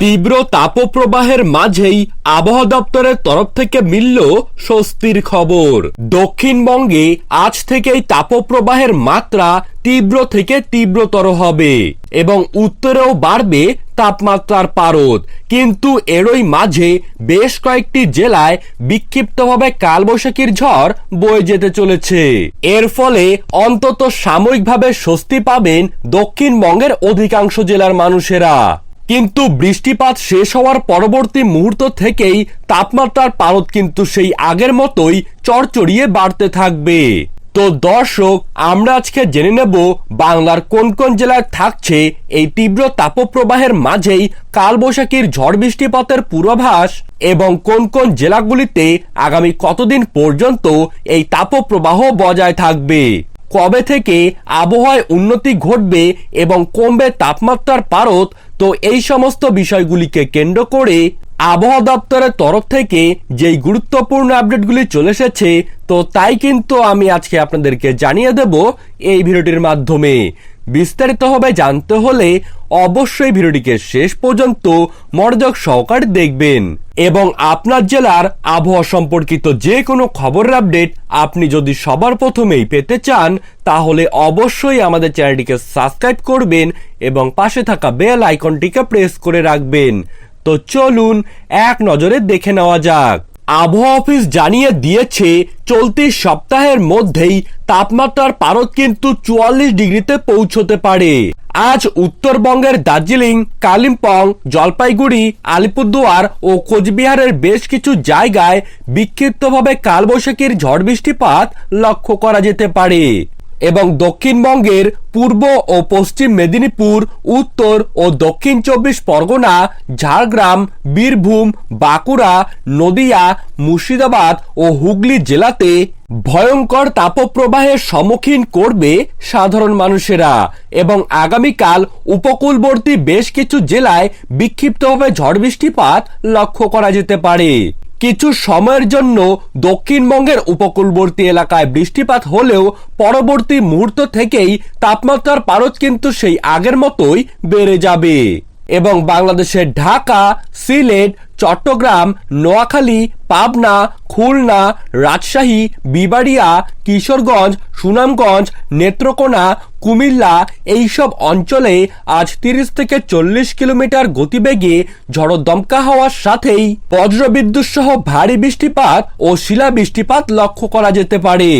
তীব্র তাপপ্রবাহের মাঝেই আবহাওয়া দপ্তরের তরফ থেকে মিলল স্বস্তির খবর। দক্ষিণবঙ্গে আজ থেকেই তাপপ্রবাহের মাত্রা তীব্র থেকে তীব্রতর হবে এবং উত্তরেও বাড়বে তাপমাত্রার পারদ। কিন্তু এরই মাঝে বেশ কয়েকটি জেলায় বিক্ষিপ্তভাবে কালবৈশাখীর ঝড় বয়ে যেতে চলেছে। এর ফলে অন্তত সাময়িকভাবে স্বস্তি পাবেন দক্ষিণবঙ্গের অধিকাংশ জেলার মানুষেরা। কিন্তু বৃষ্টিপাত শেষ হওয়ার পরবর্তী মুহূর্ত থেকেই তাপমাত্রার পারদ কিন্তু সেই আগের মতোই চড়চড়িয়ে বাড়তে থাকবে। তো দর্শক, আমরা আজকে জেনে নেব বাংলার কোন কোন জেলায় থাকছে এই তীব্র তাপপ্রবাহের মাঝেই কালবৈশাখীর ঝড় বৃষ্টিপাতের পূর্বাভাস এবং কোন কোন জেলাগুলিতে আগামী কতদিন পর্যন্ত এই তাপপ্রবাহ বজায় থাকবে। কবে থেকে আবহাওয়ায় উন্নতি ঘটবে এবং কমবে তাপমাত্রার পারদ, তো এই সমস্ত বিষয়গুলিকে কেন্দ্র করে আবহাওয়া দপ্তরের তরফ থেকে যেই গুরুত্বপূর্ণ আপডেটগুলি চলে এসেছে, তো তাই কিন্তু আমি আজকে আপনাদেরকে জানিয়ে দেব এই ভিডিওটির মাধ্যমে। বিস্তারিতভাবে জানতে হলে অবশ্যই ভিডিওটিকে শেষ পর্যন্ত মনোযোগ সহকারে দেখবেন। এবং আপনার জেলার আবহাওয়া সম্পর্কিত যে কোনো খবরের আপডেট আপনি যদি সবার প্রথমেই পেতে চান, তাহলে অবশ্যই আমাদের চ্যানেলটিকে সাবস্ক্রাইব করবেন এবং পাশে থাকা বেল আইকনটিকে প্রেস করে রাখবেন। তো চলুন, এক নজরে দেখে নেওয়া যাক। আবহাওয়া অফিস জানিয়ে দিয়েছে, চলতি সপ্তাহের মধ্যেই তাপমাত্রার পারদ কিন্তু চুয়াল্লিশ ডিগ্রিতে পৌঁছতে পারে। আজ উত্তরবঙ্গের দার্জিলিং, কালিম্পং, জলপাইগুড়ি, আলিপুরদুয়ার ও কোচবিহারের বেশ কিছু জায়গায় বিক্ষিপ্তভাবে কালবৈশাখীর ঝড় বৃষ্টিপাত লক্ষ্য করা যেতে পারে। এবং দক্ষিণবঙ্গের পূর্ব ও পশ্চিম মেদিনীপুর, উত্তর ও দক্ষিণ চব্বিশ পরগনা, ঝাড়গ্রাম, বীরভূম, বাঁকুড়া, নদিয়া, মুর্শিদাবাদ ও হুগলি জেলাতে ভয়ঙ্কর তাপপ্রবাহের সম্মুখীন করবে সাধারণ মানুষেরা এবং আগামীকাল উপকূলবর্তী বেশ কিছু জেলায় বিক্ষিপ্তভাবে ঝড় বৃষ্টিপাত লক্ষ্য করা যেতে পারে। কিছু সময়ের জন্য দক্ষিণবঙ্গের উপকূলবর্তী এলাকায় বৃষ্টিপাত হলেও পরবর্তী মুহূর্ত থেকেই তাপমাত্রার পারদ কিন্তু সেই আগের মতোই বেড়ে যাবে। এবং বাংলাদেশের ঢাকা, সিলেট, চট্টগ্রাম, নোয়াখালী, পাবনা, খুলনা, রাজশাহী, বিবাড়িয়া, কিশোরগঞ্জ, সুনামগঞ্জ, নেত্রকোনা, কুমিল্লা এইসব অঞ্চলে আজ তিরিশ থেকে চল্লিশ কিলোমিটার গতিবেগে ঝড়ো দমকা হওয়ার সাথেই বজ্রবিদ্যুৎ সহ ভারী বৃষ্টিপাত ও শিলা বৃষ্টিপাত লক্ষ্য করা যেতে পারে।